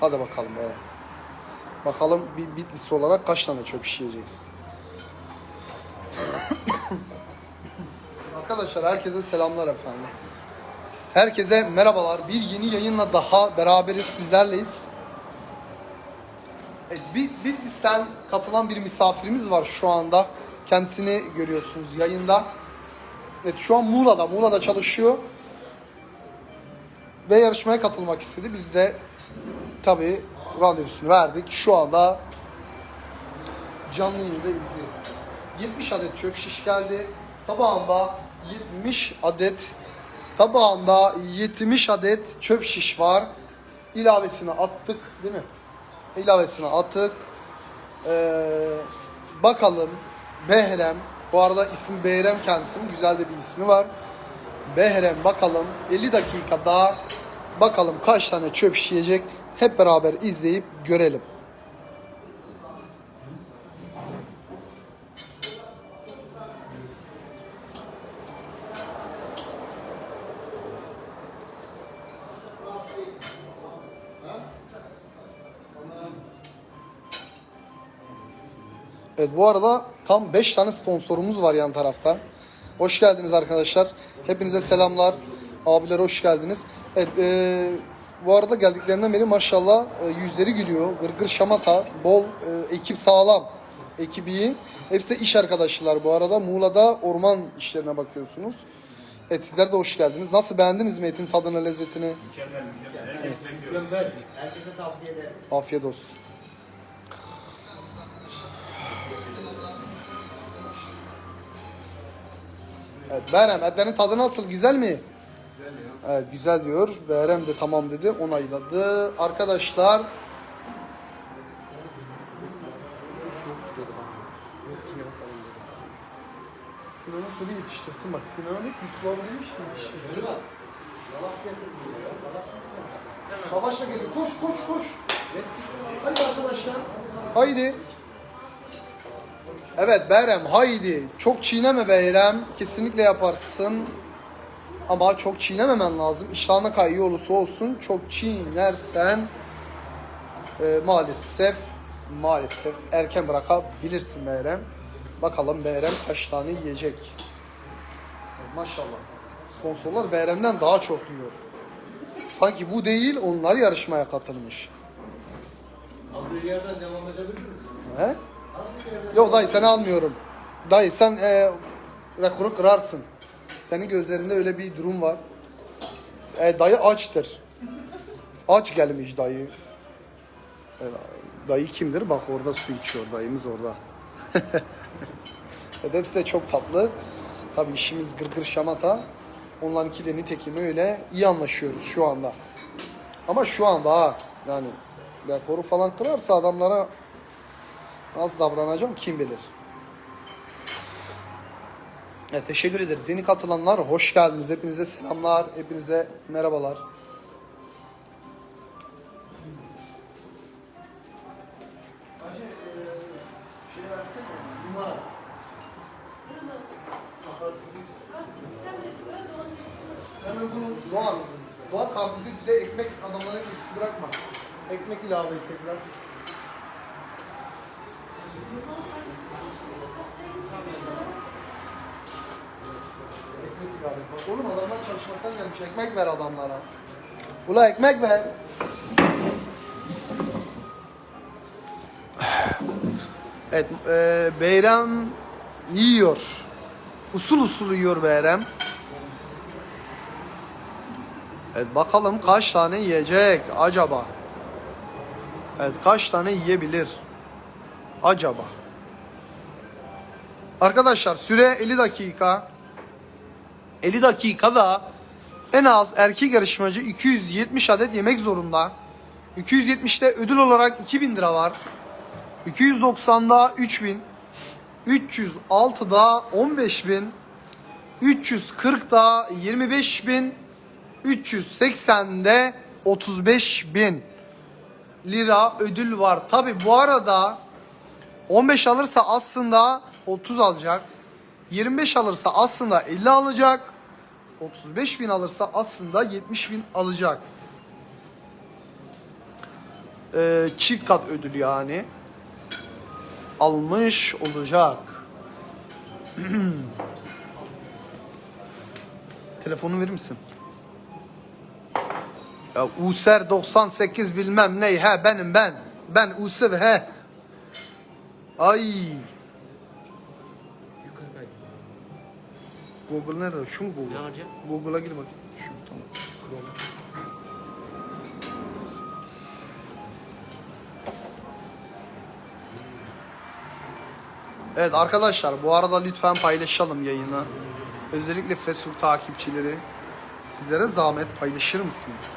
Hadi bakalım Eren. Bakalım bir Bitlis olarak kaç tane çöp şiş yiyeceksin. Arkadaşlar herkese selamlar efendim. Herkese merhabalar. Bir yeni yayınla daha beraberiz sizlerleyiz. Bit- Bitlis'ten katılan bir misafirimiz var şu anda. Kendisini görüyorsunuz yayında. Evet şu an Muğla'da. Muğla'da çalışıyor. Ve yarışmaya katılmak istedi. Biz de tabii randevusunu verdik. Şu anda canlı yayında izliyoruz. 70 adet çöp şiş geldi. Tabağında 70 adet tabağında 70 adet çöp şiş var. İlavesini attık değil mi? İlavesini attık. Ee, bakalım Behrem bu arada isim Behrem kendisinin güzel de bir ismi var. Behrem bakalım 50 dakikada bakalım kaç tane çöp şiş yiyecek hep beraber izleyip görelim. Evet bu arada tam 5 tane sponsorumuz var yan tarafta. Hoş geldiniz arkadaşlar. Hepinize selamlar. Abiler hoş geldiniz. Evet e, bu arada geldiklerinden beri maşallah e, yüzleri gülüyor. Gırgır şamata, bol e, ekip sağlam. Ekibi. Hepsi de iş arkadaşlar bu arada. Muğla'da orman işlerine bakıyorsunuz. Evet sizler de hoş geldiniz. Nasıl beğendiniz mi etin tadını, lezzetini? Herkese tavsiye ederiz. Afiyet olsun. Evet Berem etlerin tadı nasıl? Güzel mi? Evet güzel diyor. Berem de tamam dedi. Onayladı. Arkadaşlar Sinan'ın sürü yetiştirsin bak. Sinan'ın ilk Yusuf abi demiş ki yetiştirsin. Lavaşla geliyor. Koş koş koş. Haydi arkadaşlar. Haydi. Evet Berem haydi. Çok çiğneme Berem. Kesinlikle yaparsın. Ama çok çiğnememen lazım. İştahına kayıyor olursa olsun. Çok çiğnersen e, maalesef maalesef erken bırakabilirsin Berem. Bakalım Berem kaç tane yiyecek. Maşallah. Sponsorlar Berem'den daha çok yiyor. Sanki bu değil onlar yarışmaya katılmış. Aldığı yerden devam edebilir miyiz? He? Yok dayı seni almıyorum. Dayı sen e, rekoru kırarsın. Senin gözlerinde öyle bir durum var. E, dayı açtır. Aç gelmiş dayı. E, dayı kimdir? Bak orada su içiyor dayımız orada. evet, hepsi de çok tatlı. Tabii işimiz gırgır şamata. Onlarınki de nitekim öyle. iyi anlaşıyoruz şu anda. Ama şu anda ha yani rekoru falan kırarsa adamlara Nasıl davranacağım kim bilir. Evet, teşekkür ederiz. Yeni katılanlar hoş geldiniz. Hepinize selamlar. Hepinize merhabalar. Doğan. Doğan karpuzu bir de ekmek adamların iyisi bırakmaz. Ekmek ilave tekrar. Çalışmaktan gelmiş. Ekmek ver adamlara. Ula ekmek ver. Evet, e, Beyrem yiyor. Usul usul yiyor Beyrem. Evet bakalım kaç tane yiyecek acaba? Evet kaç tane yiyebilir? Acaba? Arkadaşlar süre 50 dakika. 50 dakikada en az erkek yarışmacı 270 adet yemek zorunda. 270'te ödül olarak 2000 lira var. 290'da 3000. 306'da 15000. 340'da 25000. 380'de 35.000 lira ödül var. Tabi bu arada 15 alırsa aslında 30 alacak. 25 alırsa aslında 50 alacak. 35 bin alırsa aslında 70 bin alacak. e, çift kat ödül yani almış olacak. Telefonu verir misin? Ya User 98 bilmem ne he benim ben. Ben User he. Ay. Google nerede? Şu mu Ne Google? yapacağım? Google'a gir bakayım. Şu tamam. Chrome. Evet arkadaşlar bu arada lütfen paylaşalım yayını. Özellikle Facebook takipçileri sizlere zahmet paylaşır mısınız?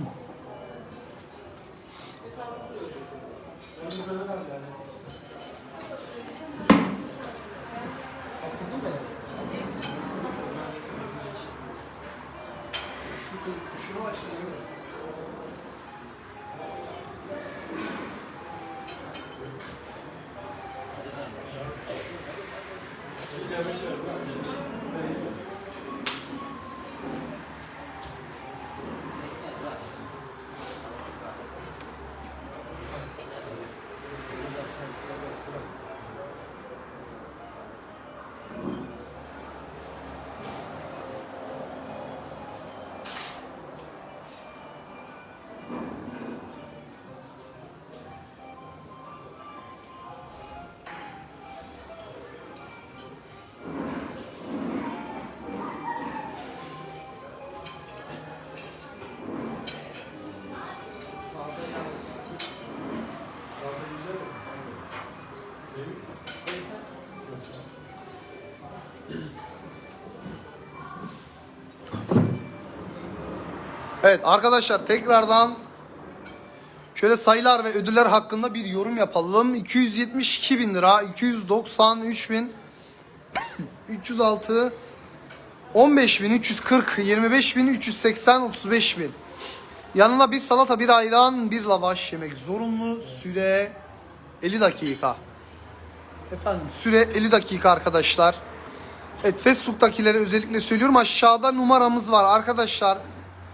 Evet arkadaşlar tekrardan şöyle sayılar ve ödüller hakkında bir yorum yapalım. 272 bin lira, 293 bin, 306, 15 bin, 340, 25 bin, 380, 35 bin. Yanına bir salata, bir ayran, bir lavaş yemek zorunlu. Süre 50 dakika. Efendim süre 50 dakika arkadaşlar. Evet Facebook'takilere özellikle söylüyorum. Aşağıda numaramız var arkadaşlar.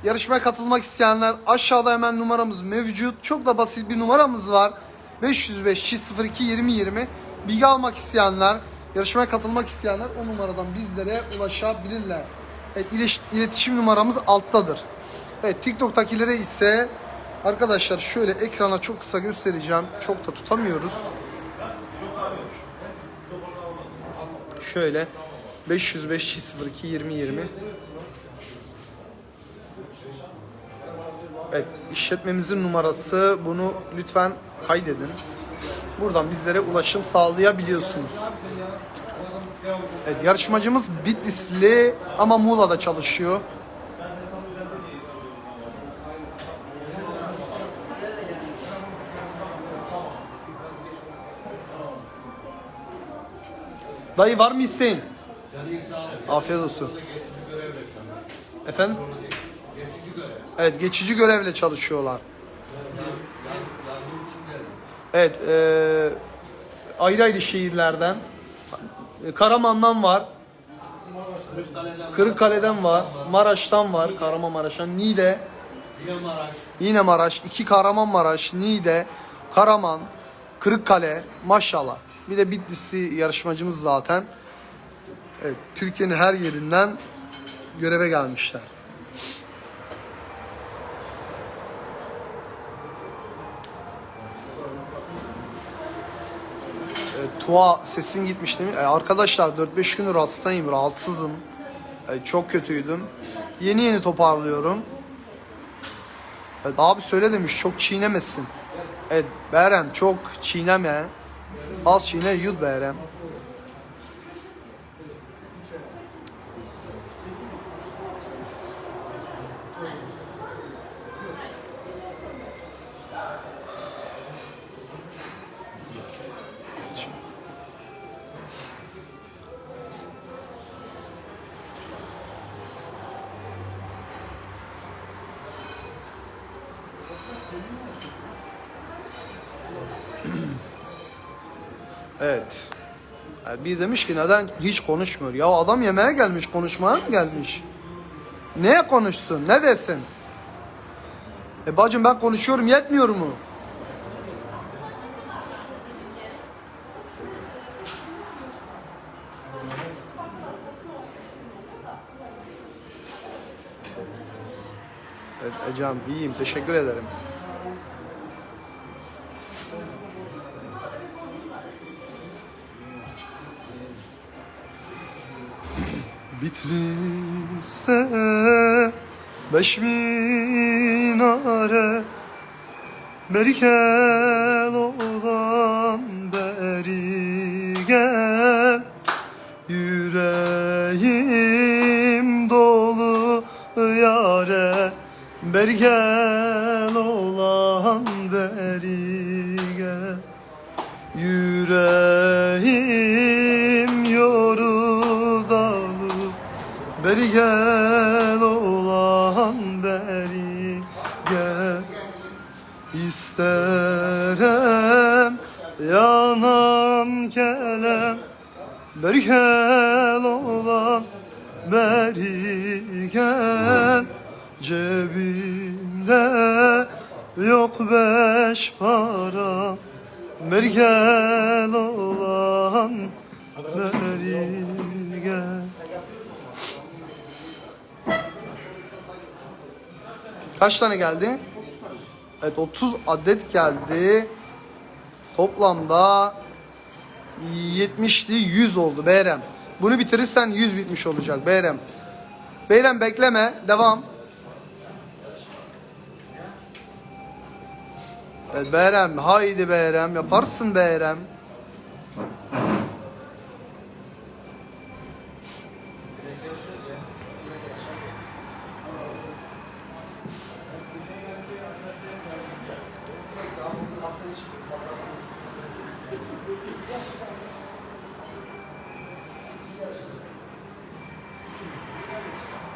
Yarışmaya katılmak isteyenler aşağıda hemen numaramız mevcut. Çok da basit bir numaramız var. 505 02 20 20. Bilgi almak isteyenler, yarışmaya katılmak isteyenler o numaradan bizlere ulaşabilirler. Evet, iletişim numaramız alttadır. Evet TikTok'takilere ise arkadaşlar şöyle ekrana çok kısa göstereceğim. Çok da tutamıyoruz. Şöyle 505 02 20 20 işletmemizin numarası. Bunu lütfen kaydedin. Buradan bizlere ulaşım sağlayabiliyorsunuz. Evet, yarışmacımız Bitlisli ama Muğla'da çalışıyor. Dayı var mı isteğin? Afiyet olsun. Efendim? Evet geçici görevle çalışıyorlar. Evet eee ayrı ayrı şehirlerden. E, Karaman'dan var. Kırıkkale'den var. Maraş'tan var. Kahramanmaraş'tan. Niğde. Yine Maraş. iki Kahramanmaraş. Niğde. Karaman. Kırıkkale. Maşallah. Bir de Bitlisli yarışmacımız zaten. Evet, Türkiye'nin her yerinden göreve gelmişler. Tuğa sesin gitmiş değil mi? E, arkadaşlar 4-5 gündür hastayım, rahatsızım. E, çok kötüydüm. Yeni yeni toparlıyorum. Evet, abi söyle demiş çok çiğnemesin. Evet Berem çok çiğneme. Az çiğne yut Berem. Evet. Bir demiş ki neden hiç konuşmuyor? Ya adam yemeğe gelmiş, konuşmaya mı gelmiş? Neye konuşsun? Ne desin? E bacım ben konuşuyorum yetmiyor mu? Evet Ecem iyiyim teşekkür ederim. Beş minare Berkel olan beri gel. Yüreğim dolu yare Berkel olan beri gel. Yüreğim yoruldalı Beri gel yanan kelem Beri gel olan beri gel Cebimde yok beş para Beri gel olan beri gel Kaç tane geldi? Evet 30 adet geldi. Toplamda 70'li 100 oldu Beyrem. Bunu bitirirsen 100 bitmiş olacak Beyrem. Beyrem bekleme. Devam. Beyrem. Haydi Beyrem. Yaparsın Beyrem.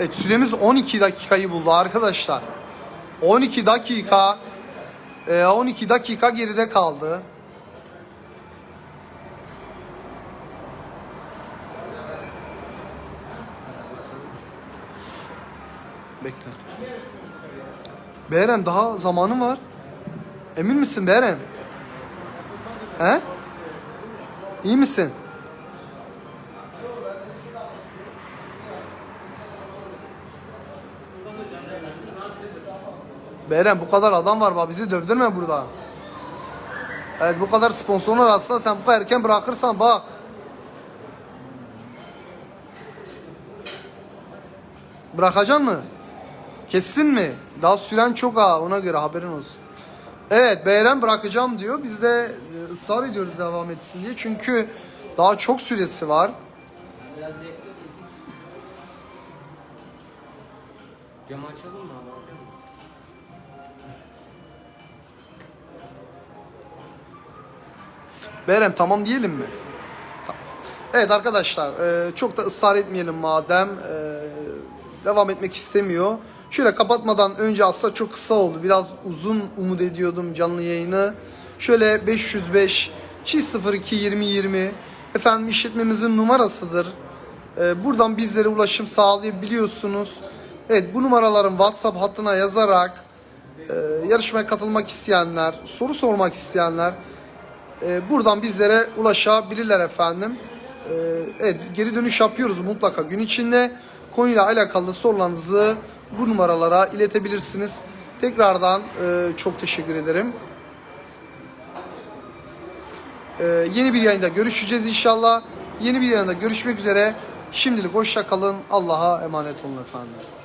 Evet süremiz 12 dakikayı buldu arkadaşlar. 12 dakika e, 12 dakika geride kaldı. Bekle. Berem daha zamanın var. Emin misin Berem? He? İyi misin? Berem bu kadar adam var bak bizi dövdürme burada. Evet bu kadar sponsorlar aslında sen bu kadar erken bırakırsan bak. Bırakacaksın mı? Kessin mi? Daha süren çok ha ona göre haberin olsun. Evet Beyrem bırakacağım diyor. Biz de e, ısrar ediyoruz devam etsin diye. Çünkü daha çok süresi var. Biraz bekle. Camı açalım mı? Berem tamam diyelim mi? Tamam. Evet arkadaşlar e, çok da ısrar etmeyelim madem e, devam etmek istemiyor. Şöyle kapatmadan önce aslında çok kısa oldu. Biraz uzun umut ediyordum canlı yayını. Şöyle 505 çift 02 20 20 efendim işletmemizin numarasıdır. E, buradan bizlere ulaşım sağlayabiliyorsunuz. Evet bu numaraların WhatsApp hattına yazarak yarışmaya katılmak isteyenler, soru sormak isteyenler e, buradan bizlere ulaşabilirler efendim. E, evet geri dönüş yapıyoruz mutlaka gün içinde. Konuyla alakalı sorularınızı bu numaralara iletebilirsiniz. Tekrardan e, çok teşekkür ederim. E, yeni bir yayında görüşeceğiz inşallah. Yeni bir yayında görüşmek üzere. Şimdilik hoşça kalın. Allah'a emanet olun efendim.